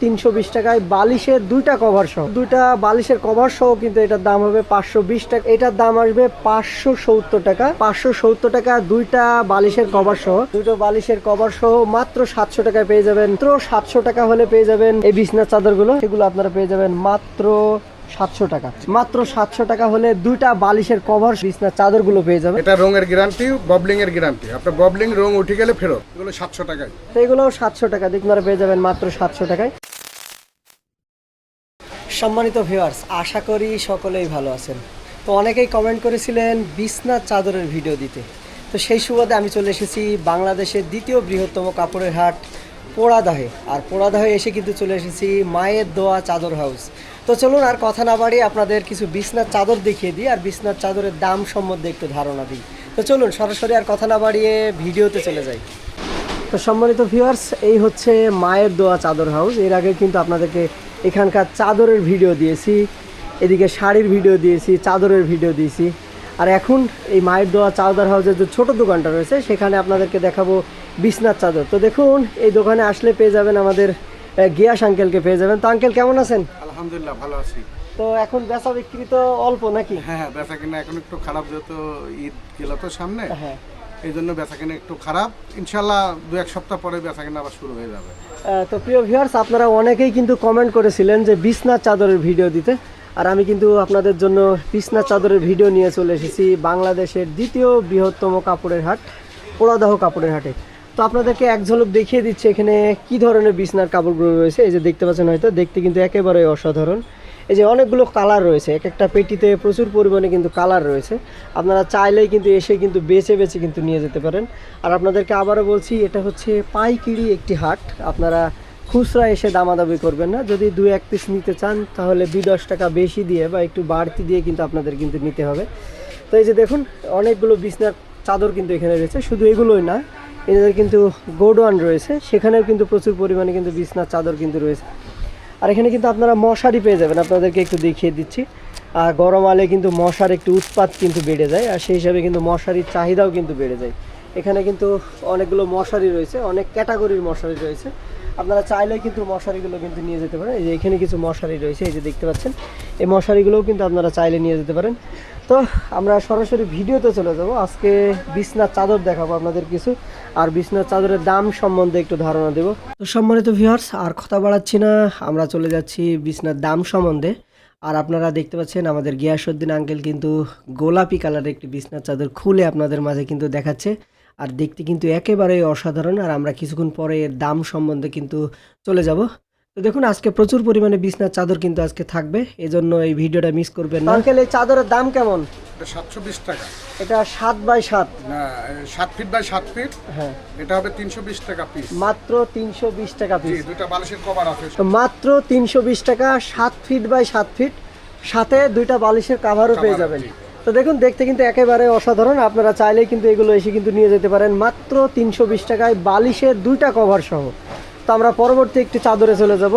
তিনশো বিশ টাকায় বালিশের দুইটা কভার সহ দুইটা বালিশের কভার সহ কিন্তু এটার দাম হবে পাঁচশো বিশ টাকা। এটার দাম আসবে পাঁচশো সত্তর টাকা। পাঁচশো সত্তর টাকা দুইটা বালিশের কভার সহ দুটো বালিশের কভার সহ মাত্র সাতশো টাকায় পেয়ে যাবেন। মাত্র সাতশো টাকা হলে পেয়ে যাবেন এই বিছনার চাদরগুলো। এগুলো আপনারা পেয়ে যাবেন মাত্র সাতশো টাকা। মাত্র সাতশো টাকা হলে দুইটা বালিশের কভার চাদরগুলো পেয়ে যাবেন। এটা রঙের গ্যারান্টি ববলিং এর গ্যারান্টি আপনার ববলিং রং উঠে গেলে ফেরত। এগুলো সাতশো টাকায়। তো এগুলোও সাতশো টাকা। আপনারা পেয়ে যাবেন মাত্র সাতশো টাকায়। সম্মানিত ভিউয়ার্স আশা করি সকলেই ভালো আছেন। তো অনেকেই কমেন্ট করেছিলেন বিছনার চাদরের ভিডিও দিতে। তো সেই সুবাদে আমি চলে এসেছি বাংলাদেশের দ্বিতীয় বৃহত্তম কাপড়ের হাট পোড়াদাহে। আর পোড়াদাহে এসে কিন্তু চলে এসেছি মায়ের দোয়া চাদর হাউস তো চলুন আর কথা না বাড়িয়ে আপনাদের কিছু বিছনার চাদর দেখিয়ে দিই, আর বিছনার চাদরের দাম সম্বন্ধে একটু ধারণা দিই। তো চলুন সরাসরি আর কথা না বাড়িয়ে ভিডিওতে চলে যাই। তো সম্মানিত ভিউয়ার্স এই হচ্ছে মায়ের দোয়া চাদর হাউস এর আগে কিন্তু আপনাদেরকে এখানকার চাদরের ভিডিও দিয়েছি, এদিকে শাড়ির ভিডিও দিয়েছি, চাদরের ভিডিও দিয়েছি। আর এখন এই মায়ের দোয়া চাদর হাউসের যে ছোটো দোকানটা রয়েছে, সেখানে আপনাদেরকে দেখাবো বিছনার চাদর। তো দেখুন, এই দোকানে আসলে পেয়ে যাবেন আমাদের গিয়াস আঙ্কেলকে পেয়ে যাবেন। তো আঙ্কেল কেমন আছেন? আলহামদুলিল্লাহ ভালো আছি। তো এখন বেচা বিক্রি তো অল্প নাকি? হ্যাঁ হ্যাঁ বেচা কিনা এখন একটু খারাপ যেহেতু ঈদ গেল তো সামনে। হ্যাঁ এই জন্য বেচা কিনা একটু খারাপ। ইনশাল্লাহ দু এক সপ্তাহ পরে বেচা কিনা আবার শুরু হয়ে যাবে। তো প্রিয় ভিউয়ার্স আপনারা অনেকেই কিন্তু কমেন্ট করেছিলেন যে বিছনার চাদরের ভিডিও দিতে। আর আমি কিন্তু আপনাদের জন্য বিছনার চাদরের ভিডিও নিয়ে চলে এসেছি বাংলাদেশের দ্বিতীয় বৃহত্তম কাপড়ের হাট পোড়াদহ কাপড়ের হাটে। তো আপনাদেরকে এক ঝলক দেখিয়ে দিচ্ছি এখানে কি ধরনের বিছনার কাপড়গুলো রয়েছে। এই যে দেখতে পাচ্ছেন হয়তো, দেখতে কিন্তু একেবারে অসাধারণ। এই যে অনেকগুলো কালার রয়েছে, এক একটা পেটিতে প্রচুর পরিমাণে কিন্তু কালার রয়েছে। আপনারা চাইলেই কিন্তু এসে কিন্তু বেছে বেছে কিন্তু নিয়ে যেতে পারেন। আর আপনাদেরকে আবারও বলছি, এটা হচ্ছে পাইকিরি একটি হাট। আপনারা খুচরা এসে দামাদামি করবেন না। যদি দু এক পিস নিতে চান, তাহলে দুই দশ টাকা বেশি দিয়ে বা একটু বাড়তি দিয়ে কিন্তু আপনাদের কিন্তু নিতে হবে। তো এই যে দেখুন, অনেকগুলো বিছনার চাদর কিন্তু এখানে রয়েছে। শুধু এগুলোই না এদের কিন্তু গোডওয়ান রয়েছে। সেখানেও কিন্তু প্রচুর পরিমাণে কিন্তু বিছনার চাদর কিন্তু রয়েছে। আর এখানে কিন্তু আপনারা মশারি পেয়ে যাবেন। আপনাদেরকে একটু দেখিয়ে দিচ্ছি। আর গরম আলে কিন্তু মশার একটু উৎপাত কিন্তু বেড়ে যায়। আর সেই হিসাবে কিন্তু মশারির চাহিদাও কিন্তু বেড়ে যায়। এখানে কিন্তু অনেকগুলো মশারি রয়েছে। অনেক ক্যাটাগরির মশারি রয়েছে। আপনারা চাইলেও কিন্তু মশারিগুলো কিন্তু নিয়ে যেতে পারেন। এই যে এখানে কিছু মশারি রয়েছে, এই যে দেখতে পাচ্ছেন। এই মশারিগুলোও কিন্তু আপনারা চাইলে নিয়ে যেতে পারেন। তো আমরা সরাসরি ভিডিওতে চলে যাব। আজকে বিছনার চাদর দেখাবো আপনাদের কিছু। আর বিছনার চাদরের দাম সম্বন্ধে একটু ধারণা দেব। তো সম্মানিত ভিউয়ার্স আর কথা বাড়াচ্ছি না। আমরা চলে যাচ্ছি বিছনার দাম সম্বন্ধে। আর আপনারা দেখতে পাচ্ছেন, আমাদের গিয়াসউদ্দিন আঙ্কেল কিন্তু গোলাপি কালারের একটি বিছনার চাদর খুলে আপনাদের মাঝে কিন্তু দেখাচ্ছে। আর দেখতে কিন্তু একেবারেই অসাধারণ আর আমরা কিছুক্ষণ পরে এর দাম সম্বন্ধে কিন্তু চলে যাব। তো দেখুন আজকে প্রচুর পরিমাণে বিছনার চাদর কিন্তু আজকে থাকবে এজন্য এই ভিডিওটা মিস করবেন না। আঙ্কেল এই চাদরের দাম কেমন? এটা সাতশো বিশ টাকা। এটা সাত বাই সাত? না সাত ফিট বাই সাত ফিট। হ্যাঁ। এটা হবে তিনশো বিশ টাকা পিস মাত্র তিনশো বিশ টাকা জি পিস দুইটা বালিশের কভার আছে। তো মাত্র তিনশো বিশ টাকা সাত ফিট বাই সাত ফিট। সাথে দুইটা বালিশের কাভারও পেয়ে যাবেন। তো দেখুন দেখতে কিন্তু একেবারে অসাধারণ। আপনারা চাইলেই কিন্তু এগুলো এসে কিন্তু নিয়ে যেতে পারেন। মাত্র তিনশো বিশ টাকায় বালিশের দুইটা কভার সহ। তো আমরা পরবর্তী একটি চাদরে চলে যাব।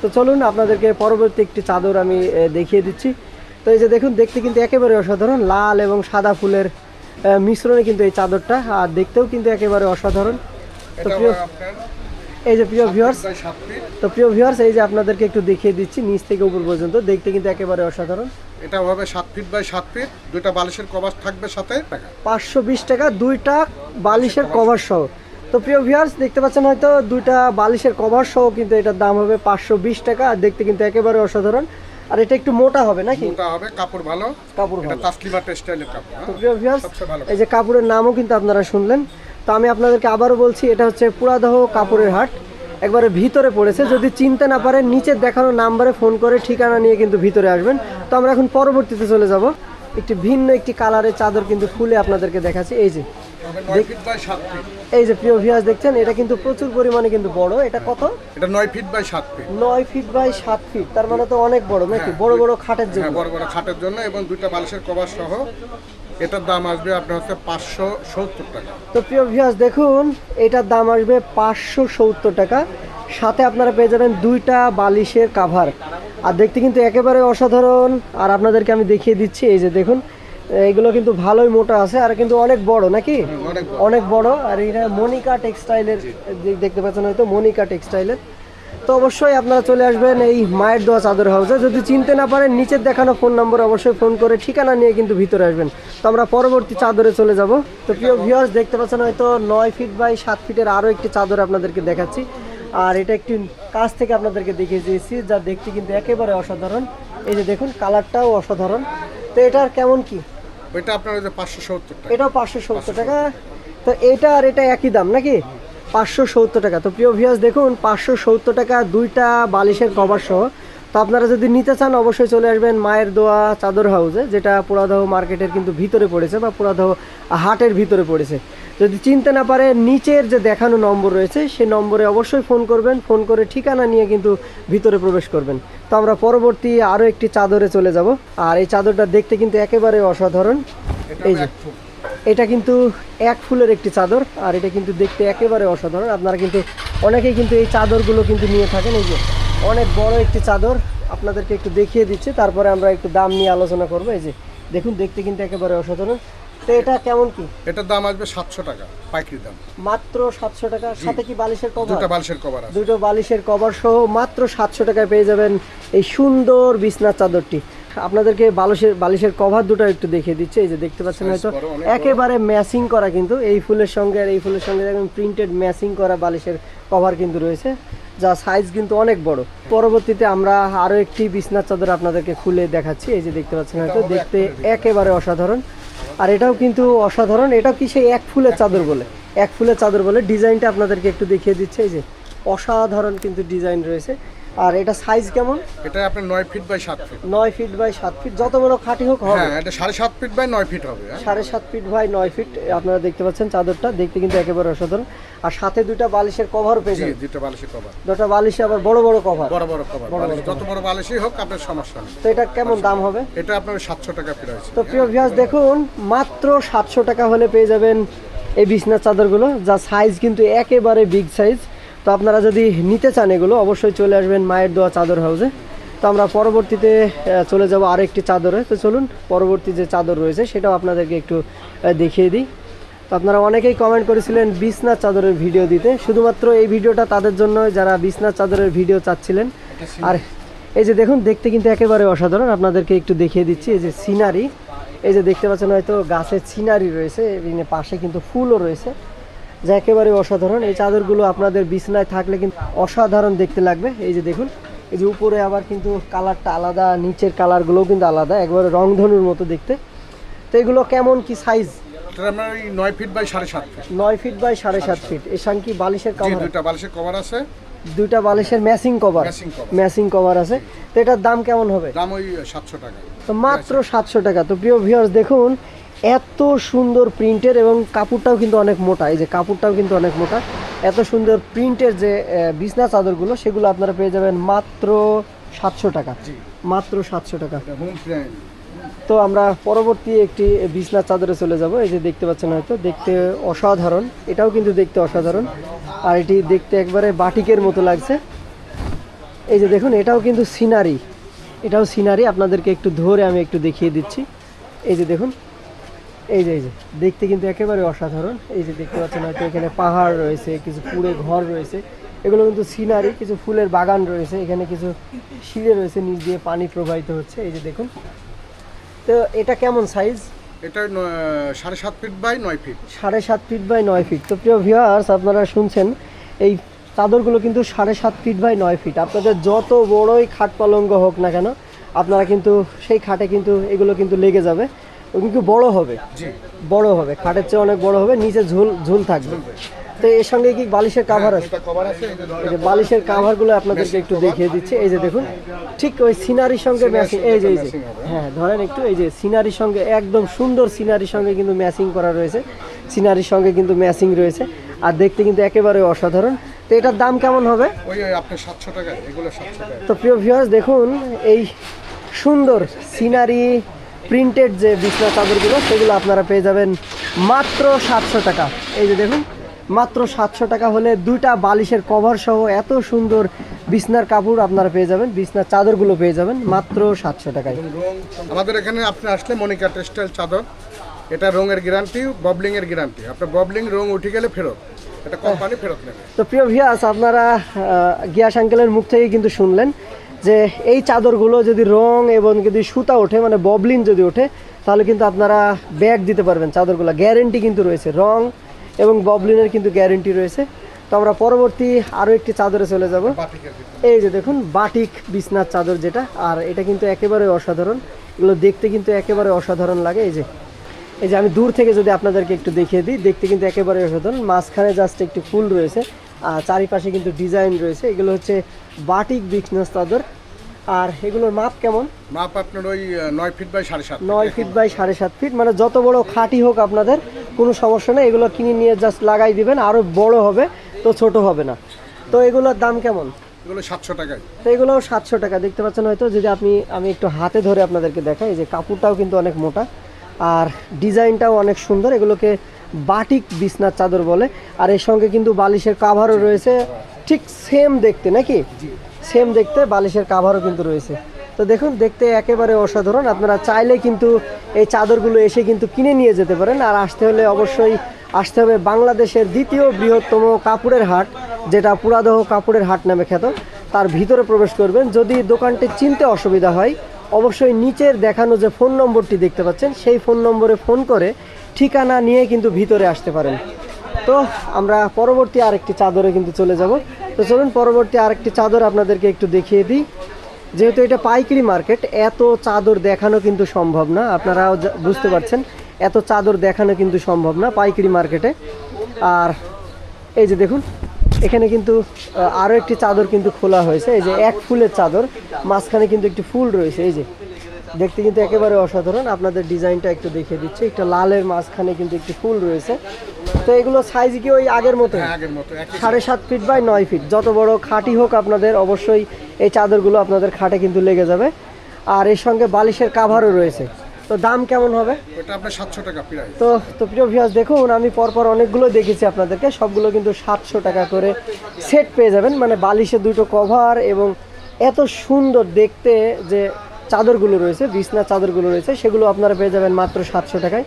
তো চলুন আপনাদেরকে পরবর্তী একটি চাদর আমি দেখিয়ে দিচ্ছি। তো এই যে দেখুন দেখতে কিন্তু একেবারে অসাধারণ। লাল এবং সাদা ফুলের মিশ্রণে কিন্তু এই চাদরটা। আর দেখতেও কিন্তু একেবারে অসাধারণ। তো প্রিয় এই যে প্রিয় ভিউয়ার্স তো প্রিয় ভিউয়ার্স এই যে আপনাদেরকে একটু দেখিয়ে দিচ্ছি নিচ থেকে উপর পর্যন্ত। দেখতে কিন্তু একেবারে অসাধারণ। এটা হবে সাত ফিট বাই সাত ফিট দুইটা বালিশের কভার থাকবে সাথে। টাকা পাঁচশো বিশ টাকা দুইটা বালিশের কভার সহ। তো প্রিয় ভিউয়ার্স দেখতে পাচ্ছেন হয়তো দুইটা বালিশের কভার সহ কিন্তু এটার দাম হবে পাঁচশো বিশ টাকা আর দেখতে কিন্তু একেবারে অসাধারণ। আর এটা একটু মোটা হবে নাকি? মোটা হবে কাপড় ভালো। কাপড় এটা ভালো। তাসলিমা টেক্সটাইলের কাপড় তো হ্যাঁ? প্রিয় ভিউয়ার্স এই যে কাপড়ের নামও কিন্তু আপনারা শুনলেন। তো আমি আপনাদেরকে আবারও বলছি এটা হচ্ছে পুরাদহ কাপড়ের হাট। একবারে ভিতরে পড়েছে। যদি চিনতে না পারে নিচের দেখানো নাম্বারে ফোন করে ঠিকানা নিয়ে কিন্তু ভিতরে আসবেন। তো আমরা এখন পরবর্তীতে চলে যাব। একটি ভিন্ন একটি কালারের চাদর কিন্তু খুলে আপনাদেরকে দেখাচ্ছি। এই যে এই যে প্রিয় ভিউয়ার্স দেখছেন এটা কিন্তু প্রচুর পরিমাণে কিন্তু বড়। এটা কত? এটা নয় ফিট বাই সাত ফিট নয় ফিট বাই সাত ফিট তার মানে তো অনেক বড় নাকি? বড় বড় খাটের হ্যাঁ জন্য বড় বড় খাটের জন্য এবং দুইটা বালিশের কভার সহ এটার দাম আসবে আপনার হচ্ছে পাঁচশো সত্তর টাকা। তো প্রিয় ভিউয়ার্স দেখুন এটার দাম আসবে পাঁচশো সত্তর টাকা। সাথে আপনারা পেয়ে যাবেন দুইটা বালিশের কাভার আর দেখতে কিন্তু একেবারে অসাধারণ। আর আপনাদেরকে আমি দেখিয়ে দিচ্ছি এই যে দেখুন এগুলো কিন্তু ভালোই মোটা আছে আর কিন্তু অনেক বড় নাকি? অনেক বড়। আর এটা মনিকা টেক্সটাইলের দেখতে পাচ্ছেন হয়তো মনিকা টেক্সটাইলের। তো অবশ্যই আপনারা চলে আসবেন এই মায়ের দোয়া চাদর হাউসে। যদি চিনতে না পারেন নিচের দেখানো ফোন নম্বর অবশ্যই ফোন করে ঠিকানা নিয়ে কিন্তু ভিতরে আসবেন। তো আমরা পরবর্তী চাদরে চলে যাব। তো প্রিয় ভিউয়ার্স দেখতে পাচ্ছেন হয়তো নয় ফিট বাই সাত ফিটের আরও একটি চাদর আপনাদেরকে দেখাচ্ছি। আর এটা একটি কাছ থেকে আপনাদেরকে দেখিয়ে দিয়েছি যা দেখতে কিন্তু একেবারে অসাধারণ। এই যে দেখুন কালারটাও অসাধারণ। তো এটার কেমন কি? ওইটা আপনার ওই যে পাঁচশো সত্তর টাকা। এটাও পাঁচশো সত্তর টাকা। তো এটা আর এটা একই দাম নাকি? পাঁচশো সত্তর টাকা। তো প্রিয় ভিউয়ার্স দেখুন পাঁচশো সত্তর টাকা দুইটা বালিশের কভার সহ তো আপনারা যদি নিতে চান অবশ্যই চলে আসবেন মায়ের দোয়া চাদর হাউসে যেটা পুরাদহ মার্কেটের কিন্তু ভিতরে পড়েছে বা পুরাদহ হাটের ভিতরে পড়েছে। যদি চিনতে না পারে নিচের যে দেখানো নম্বর রয়েছে সেই নম্বরে অবশ্যই ফোন করবেন। ফোন করে ঠিকানা নিয়ে কিন্তু ভিতরে প্রবেশ করবেন। তো আমরা পরবর্তী আরও একটি চাদরে চলে যাব। আর এই চাদরটা দেখতে কিন্তু একেবারে অসাধারণ। এই যে এটা কিন্তু এক ফুলের একটি চাদর আর এটা কিন্তু দেখতে একেবারে অসাধারণ। আপনারা কিন্তু অনেকেই কিন্তু এই চাদরগুলো কিন্তু নিয়ে থাকেন। এই যে অনেক বড় একটি চাদর আপনাদেরকে একটু দেখিয়ে দিচ্ছে তারপরে আমরা একটু দাম নিয়ে আলোচনা করব। এই যে দেখুন দেখতে কিন্তু একেবারে অসাধারণ। তো এটা কেমন কি? এটার দাম আসবে সাতশো টাকা পাইকারি দাম। মাত্র সাতশো টাকা সাথে কি বালিশের কভার দুটা বালিশের কভার আছে। দুটো বালিশের কভার সহ মাত্র সাতশো টাকায় পেয়ে যাবেন এই সুন্দর বিছনার চাদরটি। আপনাদেরকে বালিশের বালিশের কভার দুটো একটু দেখিয়ে দিচ্ছে। এই যে দেখতে পাচ্ছেন হয়তো। একেবারে ম্যাচিং করা কিন্তু এই ফুলের সঙ্গে আর এই ফুলের সঙ্গে দেখুন প্রিন্টেড ম্যাচিং করা বালিশের কভার কিন্তু রয়েছে। যা সাইজ কিন্তু অনেক বড়। পরবর্তীতে আমরা আরও একটি বিছনার চাদর আপনাদেরকে খুলে দেখাচ্ছি। এই যে দেখতে পাচ্ছেন হয়তো দেখতে একেবারে অসাধারণ। আর এটাও কিন্তু অসাধারণ এটাও কি সেই এক ফুলের চাদর বলে? এক ফুলের চাদর বলে। ডিজাইনটা আপনাদেরকে একটু দেখিয়ে দিচ্ছে। এই যে অসাধারণ কিন্তু ডিজাইন রয়েছে। আর এটা সাইজ কেমন? এটা আপনার নয় ফিট বাই সাত ফিট নয় ফিট বাই সাত ফিট যত বড় খাঁটি হোক হবে। হ্যাঁ এটা সাড়ে সাত ফিট বাই নয় ফিট হবে হ্যাঁ? সাড়ে সাত ফিট বাই নয় ফিট আপনারা দেখতে পাচ্ছেন চাদরটা। দেখতে কিন্তু একেবারে অসাধারণ। আর সাথে দুইটা বালিশের কভার পেয়ে জি যাবেন। দুটা বালিশের কভার দুটো বালিশে আবার বড় বড় কভার বড় বড় কভার যত বড় বালিশই হোক আপনার সমস্যা নেই। তো এটা কেমন দাম হবে? এটা আপনার সাতশো টাকা প্রাইস তো প্রিয় ভিউয়ার্স দেখুন মাত্র সাতশো টাকা হলে পেয়ে যাবেন এই বিছনার চাদরগুলো যা সাইজ কিন্তু একেবারে বিগ সাইজ তো আপনারা যদি নিতে চান এগুলো, অবশ্যই চলে আসবেন মায়ের দোয়া চাদর হাউসে তো আমরা পরবর্তীতে চলে যাব আরেকটি চাদরে। তো চলুন, পরবর্তী যে চাদর রয়েছে, সেটাও আপনাদেরকে একটু দেখিয়ে দিই। তো আপনারা অনেকেই কমেন্ট করেছিলেন বিছনার চাদরের ভিডিও দিতে। শুধুমাত্র এই ভিডিওটা তাদের জন্য যারা বিছনার চাদরের ভিডিও চাচ্ছিলেন। আর এই যে দেখুন, দেখতে কিন্তু একেবারে অসাধারণ। আপনাদেরকে একটু দেখিয়ে দিচ্ছি, এই যে সিনারি। এই যে দেখতে পাচ্ছেন হয়তো গাছের সিনারি রয়েছে পাশে কিন্তু ফুলও রয়েছে। যা একেবারে অসাধারণ। এই চাদরগুলো আপনাদের বিছনায় থাকলে কিন্তু অসাধারণ দেখতে লাগবে। এই যে দেখুন এই যে উপরে আবার কিন্তু কালারটা আলাদা নিচের কালারগুলোও কিন্তু আলাদা একবারে রংধনুর মতো দেখতে। তো এগুলো কেমন কি সাইজ নয় ফিট বাই সাড়ে সাত ফিট নয় ফিট বাই সাড়ে সাত ফিট এর কি বালিশের কভার দুইটা বালিশের কভার আছে। দুইটা বালিশের ম্যাচিং কভার। ম্যাচিং কভার আছে। তো এটার দাম কেমন হবে? দাম ওই সাতশো টাকা। তো মাত্র সাতশো টাকা। তো প্রিয় ভিউয়ার্স দেখুন এত সুন্দর প্রিন্টের এবং কাপড়টাও কিন্তু অনেক মোটা এই যে কাপড়টাও কিন্তু অনেক মোটা। এত সুন্দর প্রিন্টের যে বিছনা চাদরগুলো সেগুলো আপনারা পেয়ে যাবেন মাত্র সাতশো টাকা। মাত্র সাতশো টাকা। তো আমরা পরবর্তী একটি বিছনা চাদরে চলে যাব এই যে দেখতে পাচ্ছেন হয়তো দেখতে অসাধারণ। এটাও কিন্তু দেখতে অসাধারণ। আর এটি দেখতে একবারে বাটিকের মতো লাগছে। এই যে দেখুন এটাও কিন্তু সিনারি। এটাও সিনারি আপনাদেরকে একটু ধরে আমি একটু দেখিয়ে দিচ্ছি। এই যে দেখুন এই যে এই যে দেখতে কিন্তু একেবারে অসাধারণ। এই যে দেখতে পাচ্ছেন হয়তো এখানে পাহাড় রয়েছে কিছু পুরে ঘর রয়েছে। এগুলো কিন্তু সিনারি কিছু ফুলের বাগান রয়েছে। এখানে কিছু শিলে রয়েছে নিচ দিয়ে পানি প্রবাহিত হচ্ছে। এই যে দেখুন। তো এটা কেমন সাইজ এটা সাড়ে সাত ফিট বাই নয় ফিট সাড়ে সাত ফিট বাই নয় ফিট তো প্রিয় ভিউয়ার্স আপনারা শুনছেন এই চাদরগুলো কিন্তু সাড়ে সাত ফিট বাই নয় ফিট আপনাদের যত বড়ই খাট পালঙ্গ হোক না কেন আপনারা কিন্তু সেই খাটে কিন্তু এগুলো কিন্তু লেগে যাবে। কিন্তু বড় হবে। জি। বড় হবে খাটের চেয়ে অনেক বড় হবে নিচে ঝুল ঝুল থাকবে। তো এর সঙ্গে কি বালিশের কাভার আছে? এটা কভার আছে এই যে বালিশের কাভারগুলো আপনাদেরকে একটু দেখিয়ে দিচ্ছে। এই যে দেখুন ঠিক ওই সিনারির সঙ্গে ম্যাচিং এই যে এই যে। হ্যাঁ ধরেন একটু এই যে সিনারির সঙ্গে একদম সুন্দর সিনারির সঙ্গে কিন্তু ম্যাচিং করা রয়েছে। সিনারির সঙ্গে কিন্তু ম্যাচিং রয়েছে। আর দেখতে কিন্তু একেবারে অসাধারণ। তো এটার দাম কেমন হবে? ওই আপনার সাতশো টাকা এগুলো সাতশো টাকা। তো প্রিয় ভিউয়ার্স দেখুন এই সুন্দর সিনারি প্রিন্টেড যে বিছনা চাদরগুলো সেগুলো আপনারা পেয়ে যাবেন মাত্র সাতশো টাকা। এই যে দেখুন মাত্র সাতশো টাকা হলে দুইটা বালিশের কভার সহ এত সুন্দর বিছনার কাপড় আপনারা পেয়ে যাবেন বিছনার চাদরগুলো পেয়ে যাবেন মাত্র সাতশো টাকায়। আমাদের এখানে আপনি আসলে মনিকা টেক্সটাইল চাদর এটা রঙের গ্যারান্টি ববলিং এর গ্যারান্টি আপনার ববলিং রং উঠে গেলে ফেরত এটা কোম্পানি ফেরত নেবে। তো প্রিয় ভিয়াস আপনারা গিয়াস আঙ্কেলের মুখ থেকে কিন্তু শুনলেন যে এই চাদরগুলো যদি রং এবং যদি সুতা ওঠে মানে ববলিন যদি ওঠে, তাহলে কিন্তু আপনারা ব্যাগ দিতে পারবেন চাদরগুলো। গ্যারেন্টি কিন্তু রয়েছে, রং এবং ববলিনের কিন্তু গ্যারেন্টি রয়েছে। তো আমরা পরবর্তী আরও একটি চাদরে চলে যাব। এই যে দেখুন, বাটিক বিছনার চাদর যেটা, আর এটা কিন্তু একেবারে অসাধারণ। এগুলো দেখতে কিন্তু একেবারে অসাধারণ লাগে। এই যে এই যে আমি দূর থেকে যদি আপনাদেরকে একটু দেখিয়ে দিই, দেখতে কিন্তু একেবারে অসাধারণ। মাঝখানে জাস্ট একটি ফুল রয়েছে। চারিপাশে কিন্তু ডিজাইন রয়েছে। এগুলো হচ্ছে বাটিক বিজনেস চাদর আর এগুলোর মাপ কেমন? মাপ আপনার ওই নয় ফিট বাই সাড়ে সাত নয় ফিট বাই সাড়ে সাত ফিট। মানে যত বড় খাঁটি হোক আপনাদের কোনো সমস্যা নেই। এগুলো কিনে নিয়ে জাস্ট লাগাই দিবেন। আরও বড় হবে তো ছোট হবে না। তো এগুলোর দাম কেমন? এগুলো সাতশো টাকায়। তো এগুলো সাতশো টাকা। দেখতে পাচ্ছেন হয়তো যদি আপনি আমি একটু হাতে ধরে আপনাদেরকে দেখাই যে কাপড়টাও কিন্তু অনেক মোটা। আর ডিজাইনটাও অনেক সুন্দর। এগুলোকে বাটিক বিছনার চাদর বলে আর এর সঙ্গে কিন্তু বালিশের কাভারও রয়েছে। ঠিক সেম দেখতে নাকি? সেম দেখতে বালিশের কাভারও কিন্তু রয়েছে। তো দেখুন দেখতে একেবারে অসাধারণ। আপনারা চাইলে কিন্তু এই চাদরগুলো এসে কিন্তু কিনে নিয়ে যেতে পারেন। আর আসতে হলে অবশ্যই আসতে হবে বাংলাদেশের দ্বিতীয় বৃহত্তম কাপড়ের হাট যেটা পুরাদহ কাপড়ের হাট নামে খ্যাত। তার ভিতরে প্রবেশ করবেন। যদি দোকানটি চিনতে অসুবিধা হয় অবশ্যই নিচের দেখানো যে ফোন নম্বরটি দেখতে পাচ্ছেন সেই ফোন নম্বরে ফোন করে ঠিকানা নিয়ে কিন্তু ভিতরে আসতে পারেন। তো আমরা পরবর্তী আরেকটি চাদরে কিন্তু চলে যাব। তো চলুন পরবর্তী আরেকটি চাদর আপনাদেরকে একটু দেখিয়ে দিই। যেহেতু এটা পাইকারি মার্কেট, এত চাদর দেখানো কিন্তু সম্ভব না। আপনারাও বুঝতে পারছেন, এত চাদর দেখানো কিন্তু সম্ভব না পাইকারি মার্কেটে। আর এই যে দেখুন, এখানে কিন্তু আরও একটি চাদর কিন্তু খোলা হয়েছে। এই যে এক ফুলের চাদর, মাঝখানে কিন্তু একটি ফুল রয়েছে। এই যে দেখতে কিন্তু একেবারে অসাধারণ। আপনাদের ডিজাইনটা একটু দেখিয়ে দিচ্ছে। একটা লালের মাঝখানে কিন্তু একটি ফুল রয়েছে। তো এগুলো সাইজ কি ওই আগের মতো হ্যাঁ সাড়ে সাত ফিট বাই নয় ফিট যত বড় খাটি হোক আপনাদের অবশ্যই এই চাদরগুলো আপনাদের খাটে কিন্তু লেগে যাবে। আর এর সঙ্গে বালিশের কাভারও রয়েছে। তো দাম কেমন হবে? সাতশো টাকা তো তো প্রিয় ভিউয়ার্স দেখুন আমি পরপর অনেকগুলো দেখেছি আপনাদেরকে। সবগুলো কিন্তু সাতশো টাকা করে সেট পেয়ে যাবেন। মানে বালিশের দুটো কভার এবং এত সুন্দর দেখতে যে চাদরগুলো রয়েছে, বিছনা চাদরগুলো রয়েছে, সেগুলো আপনারা পেয়ে যাবেন মাত্র সাতশো টাকায়।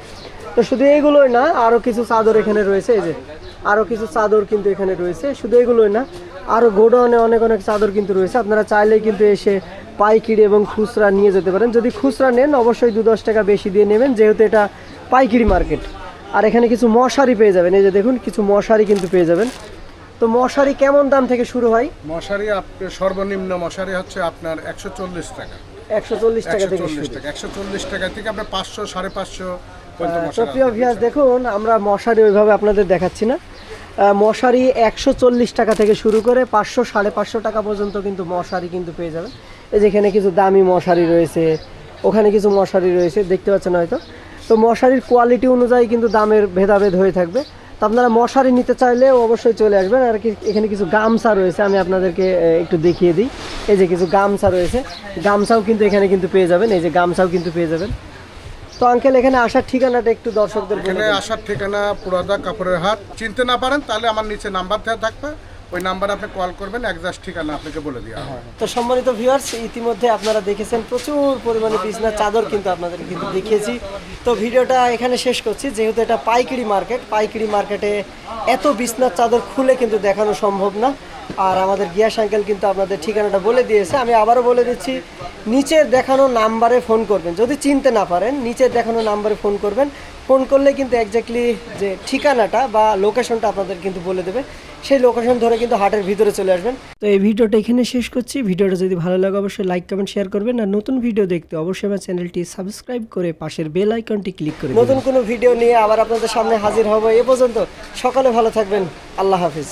তো শুধু এইগুলোই না আরও কিছু চাদর এখানে রয়েছে, এই যে আরও কিছু চাদর কিন্তু এখানে রয়েছে, শুধু এগুলোই না আরও গোডাউনে অনেক অনেক চাদর কিন্তু রয়েছে, আপনারা চাইলেই কিন্তু এসে পাইকিরি এবং খুচরা নিয়ে যেতে পারেন। যদি খুচরা নেন, অবশ্যই দু দশ টাকা বেশি দিয়ে নেবেন, যেহেতু এটা পাইকিরি মার্কেট। আর এখানে কিছু মশারি পেয়ে যাবেন, এই যে দেখুন, কিছু মশারি কিন্তু পেয়ে যাবেন। তো মশারি কেমন দাম থেকে শুরু হয়? মশারি সর্বনিম্ন মশারি হচ্ছে আপনার একশো চল্লিশ টাকা। একশো চল্লিশ টাকা থেকে একশো চল্লিশ টাকা থেকে আপনার পাঁচশো সাড়ে পাঁচশো তো প্রিয় ভিয়াস দেখুন আমরা মশারি ওইভাবে আপনাদের দেখাচ্ছি না। মশারি একশো চল্লিশ টাকা থেকে শুরু করে পাঁচশো সাড়ে পাঁচশো টাকা পর্যন্ত কিন্তু মশারি কিন্তু পেয়ে যাবেন। এই যেখানে কিছু দামি মশারি রয়েছে ওখানে কিছু মশারি রয়েছে দেখতে পাচ্ছেন হয়তো। তো মশারির কোয়ালিটি অনুযায়ী কিন্তু দামের ভেদাভেদ হয়ে থাকবে। তো আপনারা মশারি নিতে চাইলে অবশ্যই চলে আসবেন। আর কি এখানে কিছু গামছা রয়েছে আমি আপনাদেরকে একটু দেখিয়ে দিই। এই যে কিছু গামছা রয়েছে গামছাও কিন্তু এখানে কিন্তু পেয়ে যাবেন এই যে গামছাও কিন্তু পেয়ে যাবেন। তো আঙ্কেল এখানে আসার ঠিকানাটা একটু দর্শকদের এখানে আসার ঠিকানা পুরাদা কাপড়ের হাট। চিনতে না পারেন তাহলে আমার নিচে নাম্বার দেওয়া থাকবে। ওই নাম্বারে আপনি কল করবেন একজাস্ট ঠিকানা আপনাকে বলে দেওয়া হবে। তো সম্মানিত ভিউয়ার্স ইতিমধ্যে আপনারা দেখেছেন প্রচুর পরিমাণে বিছনার চাদর কিন্তু আপনাদের কিন্তু দেখিয়েছি। তো ভিডিওটা এখানে শেষ করছি, যেহেতু এটা পাইকারি মার্কেট পাইকারি মার্কেটে এত বিছনার চাদর খুলে কিন্তু দেখানো সম্ভব না। আর আমাদের গিয়াস আঙ্কেল কিন্তু আপনাদের ঠিকানাটা বলে দিয়েছে। আমি আবারও বলে দিচ্ছি, নিচের দেখানো নাম্বারে ফোন করবেন। যদি চিনতে না পারেন, নিচের দেখানো নাম্বারে ফোন করবেন। ফোন করলে কিন্তু একজাক্টলি যে ঠিকানাটা বা লোকেশনটা আপনাদের কিন্তু বলে দেবে। সেই লোকেশন ধরে কিন্তু হাটের ভিতরে চলে আসবেন। তো এই ভিডিওটা এখানে শেষ করছি। ভিডিওটা যদি ভালো লাগে অবশ্যই লাইক কমেন্ট শেয়ার করবেন। আর নতুন ভিডিও দেখতে অবশ্যই আমার চ্যানেলটি সাবস্ক্রাইব করে পাশের বেল আইকনটি ক্লিক করে নতুন কোনো ভিডিও নিয়ে আবার আপনাদের সামনে হাজির হব এ পর্যন্ত। সকালে ভালো থাকবেন। আল্লাহ হাফিজ।